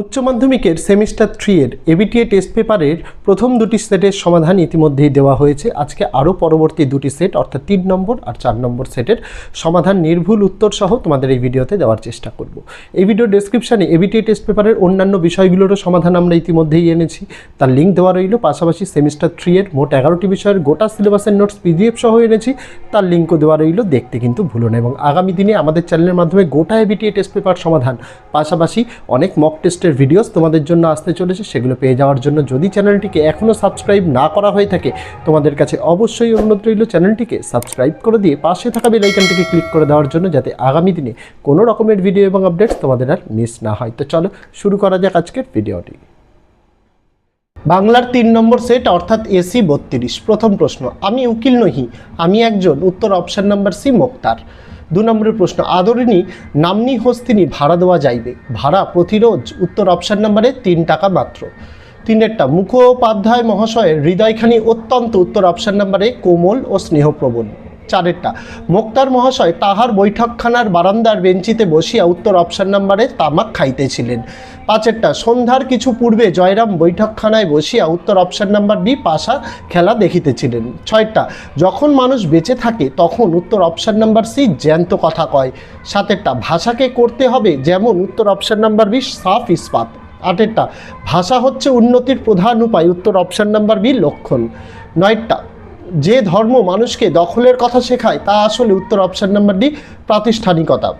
উচ্চ মাধ্যমিকের semester three এর এবিটিএ টেস্ট পেপারের প্রথম দুটি সেটের সমাধান ইতিমধ্যেই দেওয়া হয়েছে। আজকে আরও পরবর্তী দুটি সেট, অর্থাৎ তিন নম্বর আর চার নম্বর সেটের সমাধান নির্ভুল উত্তর সহ তোমাদের এই ভিডিওতে দেওয়ার চেষ্টা করব। এই ভিডিও ডেসক্রিপশানে এবিটিএ টেস্ট পেপারের অন্যান্য বিষয়গুলোরও সমাধান আমরা ইতিমধ্যেই এনেছি। তার লিঙ্ক দেওয়া রইল, পাশাপাশি সেমিস্টার থ্রি এর মোট এগারোটি বিষয়ের গোটা সিলেবাসের নোটস পিডিএফ সহ এনেছি। তার লিঙ্কও দেওয়া রইল, দেখতে কিন্তু ভুলো না। এবং আগামী দিনে আমাদের চ্যানেলের মাধ্যমে গোটা এবিটিএ টেস্ট পেপার সমাধান, পাশাপাশি অনেক মক টেস্টের ভিডিওস তোমাদের জন্য আসতে চলেছে, সেগুলো পেয়ে যাওয়ার জন্য যদি চ্যানেলটিকে এখনও সাবস্ক্রাইব না করা হয়ে থাকে, তোমাদের কাছে অবশ্যই অনুরোধ রইল চ্যানেলটিকে সাবস্ক্রাইব করে দিয়ে পাশে থাকা বেল আইকনটিকে ক্লিক করে দেওয়ার জন্য যাতে আগামী দিনে কোনো রকমের ভিডিও এবং আপডেটস তোমাদের আর মিস না হয়। তো চলো, শুরু করা যাক আজকের ভিডিওটি বাংলার তিন নম্বর সেট অর্থাৎ এসি বত্রিশ। প্রথম প্রশ্ন, আমি উকিল নহি, আমি একজন। উত্তর অপশান নাম্বার সি মোক্তার। দু নম্বরের প্রশ্ন আদরিনী নামনি হস্তিনী ভাড়া দেওয়া যাইবে? ভাড়া প্রতিরোধ, উত্তর অপশান নাম্বারে তিন টাকা মাত্র। তিনেরটা, মুখোপাধ্যায় মহাশয়ের হৃদয়খানি অত্যন্ত উত্তর অপশান নাম্বারে কোমল ও স্নেহপ্রবণ। চারেরটা। মোক্তার মহাশয় তাহার বৈঠকখানার বারান্দার বেঞ্চিতে বসিয়া উত্তর অপশন নাম্বারে তামাক খাইতেছিলেন। পাঁচেরটা, সন্ধ্যার কিছু পূর্বে জয়রাম বৈঠকখানায় বসিয়া উত্তর অপশন নাম্বার বি পাশা খেলা দেখিতেছিলেন। ছয়টা, যখন মানুষ বেঁচে থাকে তখন উত্তর অপশন নাম্বার সি জ্যান্ত কথা কয়। সাতেরটা, ভাষাকে করতে হবে যেমন উত্তর অপশন নাম্বার বি সাফ ইস্পাত। আটেরটা, ভাষা হচ্ছে উন্নতির প্রধান উপায় উত্তর অপশন নাম্বার বি লক্ষণ। নয়টা যে ধর্ম মানুষকে দখলের কথা শেখায়, তা আসলে উত্তর অপশান নাম্বার ডি প্রাতিষ্ঠানিকতা।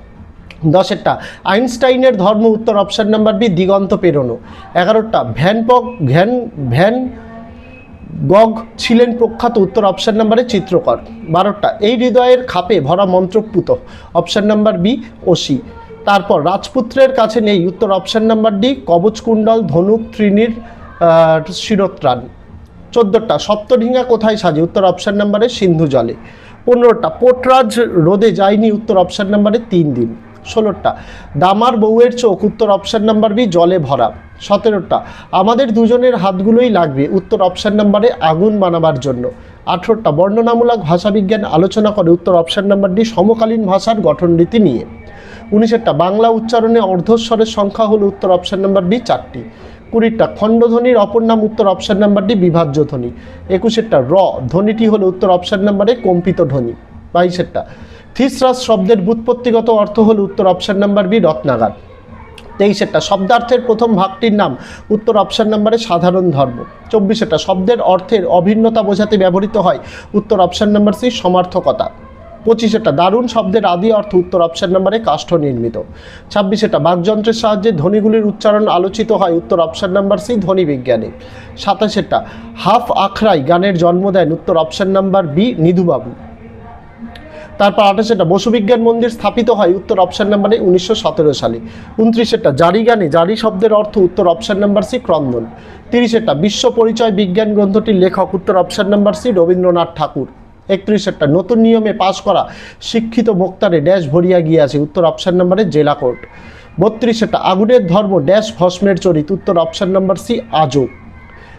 দশেরটা, আইনস্টাইনের ধর্ম উত্তর অপশান নাম্বার বি দিগন্ত পেরোনো। এগারোটা ভ্যান পক, ভ্যান ভ্যান গগ ছিলেন প্রখ্যাত উত্তর অপশান নাম্বারে চিত্রকর। বারোটা এই হৃদয়ের খাপে ভরা মন্ত্রপুত অপশান নাম্বার বি ওসি। তারপর, রাজপুত্রের কাছে নেই, উত্তর অপশান নাম্বার ডি কবচকুণ্ডল, ধনুক ত্রিনীর শিরোত্রাণ। চোদ্দোটা। সপ্তঢিঙ্গা কোথায় সাজে? উত্তর অপশান নাম্বারে সিন্ধু জলে। পনেরোটা, পোটরাজ রোদে যায়নি উত্তর অপশান নাম্বারে তিন দিন। ষোলোটা, দামার বউয়ের চোখ উত্তর অপশান নাম্বার বি জলে ভরা। সতেরোটা, আমাদের দুজনের হাতগুলোই লাগবে উত্তর অপশান নাম্বারে আগুন বানাবার জন্য। আঠেরোটা, বর্ণনামূলক ভাষাবিজ্ঞান আলোচনা করে উত্তর অপশান নাম্বার ডি সমকালীন ভাষার গঠনরীতি নিয়ে। উনিশেরটা, বাংলা উচ্চারণে অর্ধস্বরের সংখ্যা হলো উত্তর অপশান নাম্বার বি চারটি। কুড়িটা খণ্ডধ্বনির অপর নাম উত্তর অপশান নাম্বার ডি বিভাজ্য ধ্বনি। একুশেরটা, র, ধ্বনিটি হলো উত্তর অপশান নাম্বারে কম্পিত ধ্বনি, বাইশেরটা। থিসরাস শব্দের বুৎপত্তিগত অর্থ হলো উত্তর অপশান নাম্বার বি, রত্নাগার। তেইশেরটা, শব্দার্থের প্রথম ভাগটির নাম উত্তর অপশান নাম্বারে সাধারণ ধর্ম। চব্বিশেরটা, শব্দের অর্থের অভিন্নতা বোঝাতে ব্যবহৃত হয় উত্তর অপশান নাম্বার সি, সমার্থকতা। পঁচিশেটা দারুণ শব্দের আদি অর্থ উত্তর অপশন নাম্বারে কাষ্ঠ নির্মিত। ছাব্বিশেটা বাকযন্ত্রের সাহায্যে ধ্বনিগুলির উচ্চারণ আলোচিত হয় উত্তর অপশন নাম্বার সি, ধ্বনি বিজ্ঞানে। সাতাশেটা হাফ আখড়াই গানের জন্ম দেন উত্তর অপশন নাম্বার বি, নিধুবাবু। তারপর আঠাশেটা বসুবিজ্ঞান মন্দির স্থাপিত হয় উত্তর অপশান নাম্বারে উনিশশো সতেরো সালে। উনত্রিশেটা জারি গানে জারি শব্দের অর্থ উত্তর অপশান নাম্বার সি, ক্রন্দন। তিরিশেটা বিশ্ব পরিচয় বিজ্ঞান গ্রন্থটির লেখক উত্তর option number C, Rabindranath Tagore. একত্রিশেরটা নতুন নিয়মে পাশ করা শিক্ষিত বক্তারে ড্যাশ ভরিয়া গিয়াছে উত্তর অপশান নাম্বারে জেলা কোর্ট। বত্রিশেরটা আগুনের ধর্ম, ড্যাশ ভস্মের চরিত, উত্তর অপশান নাম্বার সি, আজও।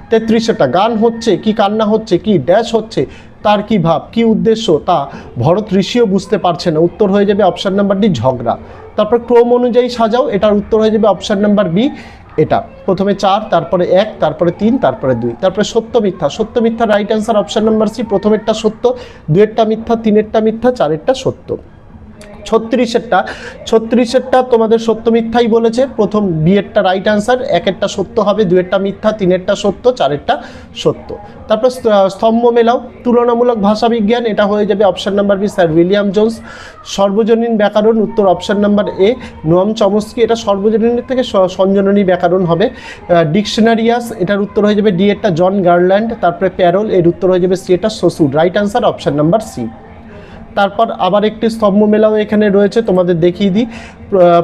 তেত্রিশটা গান হচ্ছে, কি কান্না হচ্ছে, কি ড্যাশ হচ্ছে, তার কি ভাব, কি উদ্দেশ্য, তা ভরত ঋষিও বুঝতে পারছে না। উত্তর হয়ে যাবে অপশান নাম্বার ডি, ঝগড়া। তারপর ক্রম অনুযায়ী সাজাও, এটার উত্তর হয়ে যাবে অপশান নাম্বার বি এটা। প্রথমে চার, তারপরে এক, তারপরে তিন, তারপরে দুই। তারপরে সত্য মিথ্যা। সত্য মিথ্যা right answer option number C প্রথমেরটা সত্য দুয়েরটা মিথ্যা, তিনেরটা মিথ্যা, চারেরটা সত্য। ছত্রিশেরটা ছত্রিশেরটা তোমাদের সত্য মিথ্যাই বলেছে। প্রথম বিয়েরটা রাইট অ্যান্সার একেরটা সত্য হবে দুয়েরটা মিথ্যা, তিনেরটা সত্য, চারেরটা সত্য। তারপর স্তম্ভ- মেলাও, তুলনামূলক ভাষা বিজ্ঞান, এটা হয়ে যাবে option number B sir William Jones সর্বজনীন ব্যাকরণ, উত্তর option number A Noam Chomsky, এটা সর্বজনীনের থেকে সঞ্জননী ব্যাকরণ হবে। ডিকশনারিয়াস এটার উত্তর হয়ে যাবে ডি জন গার্ল্যান্ড, তারপরে প্যারোল, এর উত্তর হয়ে যাবে সি এটা শ্বশুর right answer option number C তারপর আবার একটি স্তম্ভ মেলাও এখানে রয়েছে তোমাদের দেখিয়ে দিই।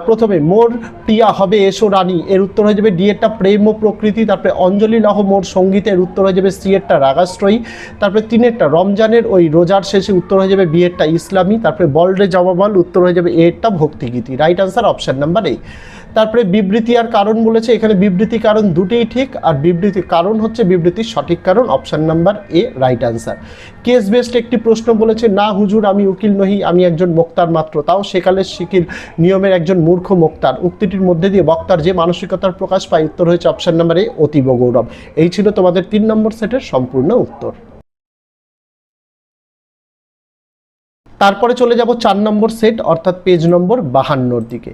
প্রথমে মোর প্রিয়া হবে এসো রানী। এর উত্তর হয়ে যাবে ডি এরটা প্রেম ও প্রকৃতি, তারপরে অঞ্জলি লহ মোর সংগীত, এর উত্তর হয়ে যাবে সি এরটা রাগাশ্রয়ী, তারপরে তিনেরটা রমজানের ওই রোজার শেষে উত্তর হয়ে যাবে বি এরটা ইসলামী, তারপরে বলরে জবাবল, উত্তর হয়ে যাবে এরটা ভক্তিগীতি। Right answer option number A তারপরে বিবৃতি আর কারণ বলেছে, এখানে বিবৃতি কারণ দুটোই ঠিক, আর বিবৃতি কারণ হচ্ছে বিবৃতির সঠিক কারণ option number A right answer case based একটি প্রশ্ন বলেছে, না হুজুর, আমি উকিল নহি, আমি একজন মোক্তার মাত্র। তাও সেকালের শিকির নিয়মের একজন মূর্খ মুক্তার। উক্তিটির মধ্যে দিয়ে বক্তার যে মানসিকতার প্রকাশ পায়, উত্তর হয়েছে অপশন নাম্বার এ, অতীব গৌরব। এই ছিল তোমাদের তিন নম্বর সেটের সম্পূর্ণ উত্তর। তারপরে চলে যাব চার নম্বর সেট, অর্থাৎ পেজ নম্বর বাহান্নর দিকে।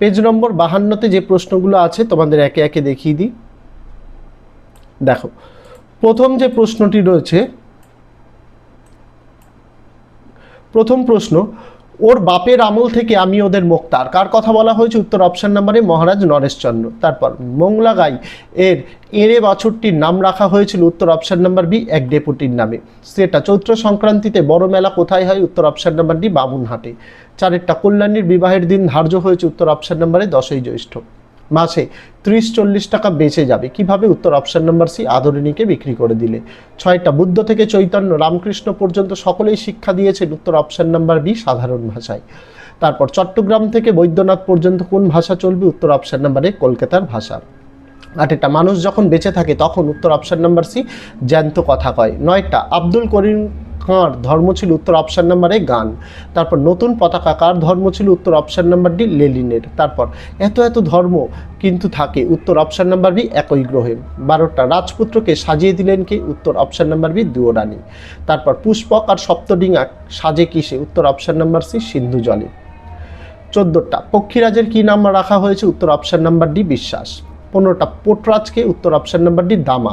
পেজ নম্বর বাহান্নতে যে প্রশ্নগুলো আছে, তোমাদের একে একে দেখিয়ে দিই। দেখো, প্রথম যে প্রশ্নটি রয়েছে, প্রথম প্রশ্ন ওর বাপের আমল থেকে আমি ওদের মোক্তার। কার কথা বলা হয়েছে? উত্তর অপশন নাম্বারে মহারাজ নরেশচন্দ্র তারপর মোংলাগাই এর এরে বাছুরটির নাম রাখা হয়েছিল উত্তর অপশন নাম্বার বি, এক ডেপুটির নামে। সেটা চৈত্র সংক্রান্তিতে বড় মেলা কোথায় হয়? উত্তর অপশন নাম্বার ডি, বামুনহাটে। চারেরটা কল্যাণীর বিবাহের দিন ধার্য হয়েছে উত্তর অপশন নাম্বারে দশই জ্যৈষ্ঠ। মাসে ত্রিশ চল্লিশ টাকা বেঁচে যাবে। কীভাবে? উত্তর অপশান নাম্বার সি আদরিণীকে বিক্রি করে দিলে। ছয়টা, বুদ্ধ থেকে চৈতন্য, রামকৃষ্ণ পর্যন্ত সকলেই শিক্ষা দিয়েছেন উত্তর অপশান নাম্বার বি সাধারণ ভাষায়। তারপর চট্টগ্রাম থেকে বৈদ্যনাথ পর্যন্ত কোন ভাষা চলবে? উত্তর অপশন নাম্বারে কলকাতার ভাষা। আটেরটা মানুষ যখন বেঁচে থাকে তখন উত্তর অপশন নাম্বার সি জ্যান্ত কথা কয়। নয়টা, আব্দুল করিম খাঁর ধর্ম ছিল উত্তর অপশন নাম্বারে গান, তারপর নতুন পতাকা কার ধর্ম ছিল উত্তর অপশান নাম্বার ডি লেলিনের তারপর এত এত ধর্ম কিন্তু থাকে উত্তর অপশান নাম্বার বি একই গ্রহে, বারোটা রাজপুত্রকে সাজিয়ে দিলেন কে? উত্তর অপশান নাম্বার বি দুয়োরানী, তারপর পুষ্পক আর সপ্তডিঙা সাজে কিসে? উত্তর অপশান নাম্বার সি সিন্ধু জলে। চোদ্দোটা পক্ষীরাজের কী নাম রাখা হয়েছে? উত্তর অপশান নাম্বার ডি বিশ্বাস। পনেরোটা পোটরাজকে উত্তর অপশন নাম্বার ডি দামা।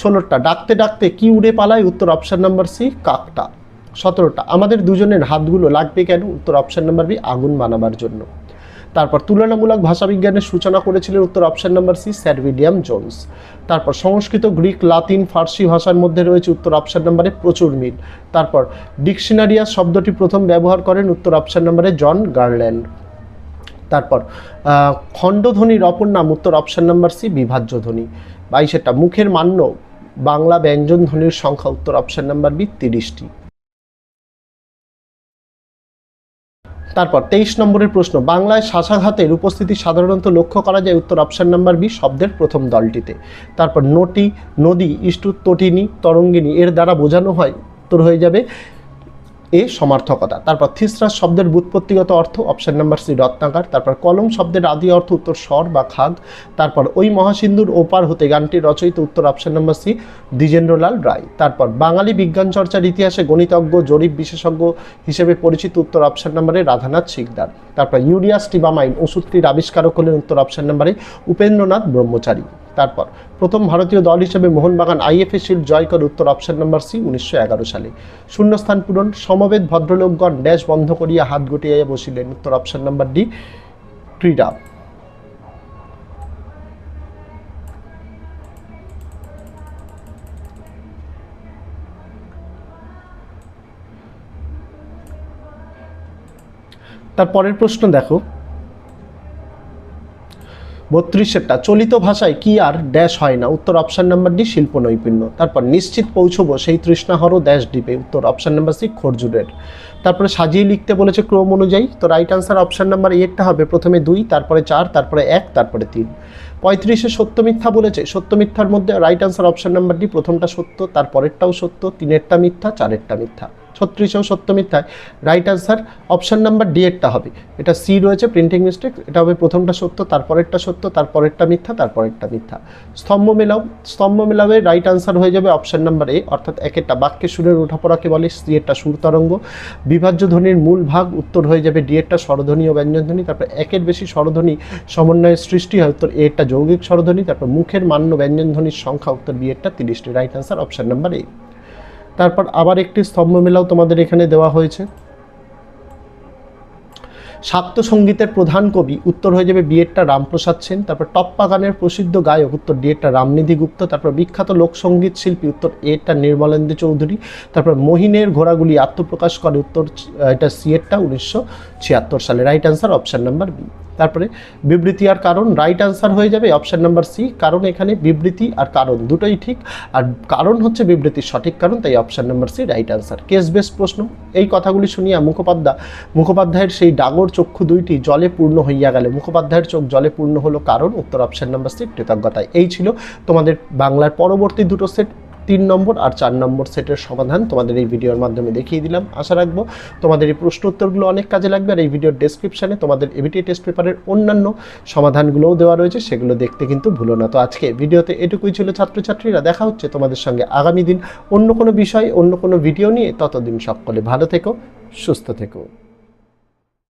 ষোলোটা, ডাকতে ডাকতে কি উড়ে পালায়, উত্তর অপশান নাম্বার সি কাকটা। সতেরোটা, আমাদের দুজনের হাতগুলো লাগবে কেন, উত্তর অপশন নাম্বার বি আগুন বানাবার জন্য। তারপর তুলনামূলক ভাষাবিজ্ঞানের সূচনা করেছিলেন উত্তর option number C sir William Jones. তারপর সংস্কৃত, গ্রিক, লাতিন, ফার্সি ভাষার মধ্যে রয়েছে উত্তর অপশন নাম্বারে প্রচুর মিল। তারপর ডিকশনারিয়া শব্দটি প্রথম ব্যবহার করেন উত্তর অপশন নাম্বারে জন গার্ল্যান্ড। তারপর খণ্ডধ্বনির অপর নাম, উত্তর অপশন নাম্বার সি বিভাজ্য ধ্বনি। বাইশেরটা, মুখের মান্য, বাংলা ব্যঞ্জন ধ্বনির সংখ্যা, উত্তর অপশন নাম্বার বি তিরিশটি। তারপর, তেইশ নম্বরের প্রশ্ন, বাংলায় শ্বাসাঘাতের উপস্থিতি সাধারণত লক্ষ্য করা যায় উত্তর অপশন নাম্বার বি শব্দের প্রথম দলটিতে। তারপর, নটি, নদী, ইষ্টু, তটিনী, তরঙ্গিনী, এর দ্বারা বোঝানো হয়, উত্তর হয়ে যাবে এ সমার্থকতা। তারপর থিসরাস শব্দের ব্যুৎপত্তিগত অর্থ অপশন নাম্বার সি রত্নাকার। তারপর কলম শব্দের আদি অর্থ, উত্তর স্বর বা খাগ। তারপর ওই মহাসিন্ধুর ওপার হতে গানটি রচয়িত, উত্তর option number C Dwijendralal Ray. তারপর বাঙালি বিজ্ঞান চর্চার ইতিহাসে গণিতজ্ঞ, জরিপ বিশেষজ্ঞ হিসেবে পরিচিত, উত্তর অপশন নাম্বারে রাধানাথ শিকদার। তারপর ইউরিয়া স্টিবামাইন ওষুধটির আবিষ্কারক হলেন, উত্তর অপশন নাম্বারে উপেন্দ্রনাথ ব্রহ্মচারী। তারপর, প্রথম ভারতীয় দল হিসেবে মোহনবাগান আইএফএ শিল্ড জয় করে উত্তর অপশন নাম্বার সি উনিশশো এগারো সালে। শূন্যস্থান পূরণ, সমবেত ভদ্রলোকগণ ড্যাশ বন্ধ করিয়া হাত গুটিয়াইয়া বসিলেন উত্তর অপশন নাম্বার ডি, ক্রীড়া। তার পরের প্রশ্ন দেখো। বত্রিশেরটা। চলিত ভাষায় কি আর ড্যাশ হয় না? উত্তর অপশন নাম্বার ডি শিল্প নৈপুণ্য তারপর নিশ্চিত পৌঁছবো সেই তৃষ্ণাহরও ড্যাশ ডিপে উত্তর অপশন নাম্বার সি, খরজুরের। তারপরে সাজিয়ে লিখতে বলেছে ক্রম অনুযায়ী। তো রাইট আনসার অপশন নাম্বার একটা হবে প্রথমে দুই, তারপরে চার, তারপরে এক, তারপরে তিন। পঁয়ত্রিশে সত্য মিথ্যা বলেছে। সত্য মিথ্যার মধ্যে right answer option number D, প্রথমটা সত্য, তারপরেরটাও সত্য, তিনেরটা মিথ্যা, চারেরটা মিথ্যা। ছত্রিশেও সত্য মিথ্যায় right answer option number D হবে। এটা সি রয়েছে প্রিন্টিং মিস্টেক এটা হবে প্রথমটা সত্য, তারপরেরটা সত্য, তারপরেরটা মিথ্যা তারপরেরটা মিথ্যা। স্তম্ভ মেলাও, স্তম্ভ মেলাবে রাইট আনসার হয়ে যাবে অপশন নাম্বার এ অর্থাৎ একেরটা বাক্যে সুরের ওঠাপড়াকে বলে সি এরটা সুর তরঙ্গ। বিভাজ্য ধ্বনির মূল ভাগ উত্তর হয়ে যাবে ডি এরটা স্বরধ্বনি ও ব্যঞ্জনধ্বনি তারপর একের বেশি স্বরধ্বনি সমন্বয়ের সৃষ্টি হয়, উত্তর এরটা যৌগিক স্বরধ্বনি, তারপর মুখের মান্য ব্যঞ্জনধ্বনির সংখ্যা, উত্তর বি তিরিশটি। Right answer option number A তারপর আবার একটি স্তম্ভ মেলাও তোমাদের এখানে দেওয়া হয়েছে। শাক্ত সঙ্গীতের প্রধান কবি, উত্তর হয়ে যাবে বিয়েরটা রামপ্রসাদ সেন, তারপর টপ্পা গানের প্রসিদ্ধ গায়ক, উত্তর ডিএরটা রামনিধি গুপ্ত, তারপর বিখ্যাত লোকসঙ্গীত শিল্পী, উত্তর এরটা নির্মলেন্দু চৌধুরী, তারপর মহিনের ঘোড়াগুলি আত্মপ্রকাশ করে, উত্তর এটা সিএরটা উনিশশো ছিয়াত্তর সালে। Right answer option number B তারপরে বিবৃতি আর কারণ রাইট আনসার হয়ে যাবে অপশান নাম্বার সি কারণ এখানে বিবৃতি আর কারণ দুটোই ঠিক। আর কারণ হচ্ছে বিবৃতির সঠিক কারণ, তাই option number C right answer case base প্রশ্ন, এই কথাগুলি শুনিয়া মুখোপাধ্যায়, মুখোপাধ্যায়ের সেই ডাগর চক্ষু দুইটি জলে পূর্ণ হইয়া গেল। মুখোপাধ্যায়ের চোখ জলে পূর্ণ হলো কারণ, উত্তর অপশান নাম্বার সি কৃতজ্ঞতায়। এই ছিল তোমাদের বাংলার পরবর্তী দুটো সেট তিন নম্বর আর চার নম্বর সেটের সমাধান তোমাদের এই ভিডিওর মাধ্যমে দেখিয়ে দিলাম। আশা রাখব তোমাদের এই প্রশ্ন উত্তরগুলো অনেক কাজে লাগবে আর এই ভিডিওর ডেসক্রিপশানে তোমাদের এবিটি টেস্ট পেপারের অন্যান্য সমাধানগুলোও দেওয়া রয়েছে, সেগুলো দেখতে কিন্তু ভুলো না। তো আজকে ভিডিওতে এটুকুই ছিল ছাত্রছাত্রীরা, দেখা হচ্ছে তোমাদের সঙ্গে আগামী দিন অন্য কোনো বিষয়, অন্য কোনো ভিডিও নিয়ে। ততদিন সকলে ভালো থেকো, সুস্থ থেকো।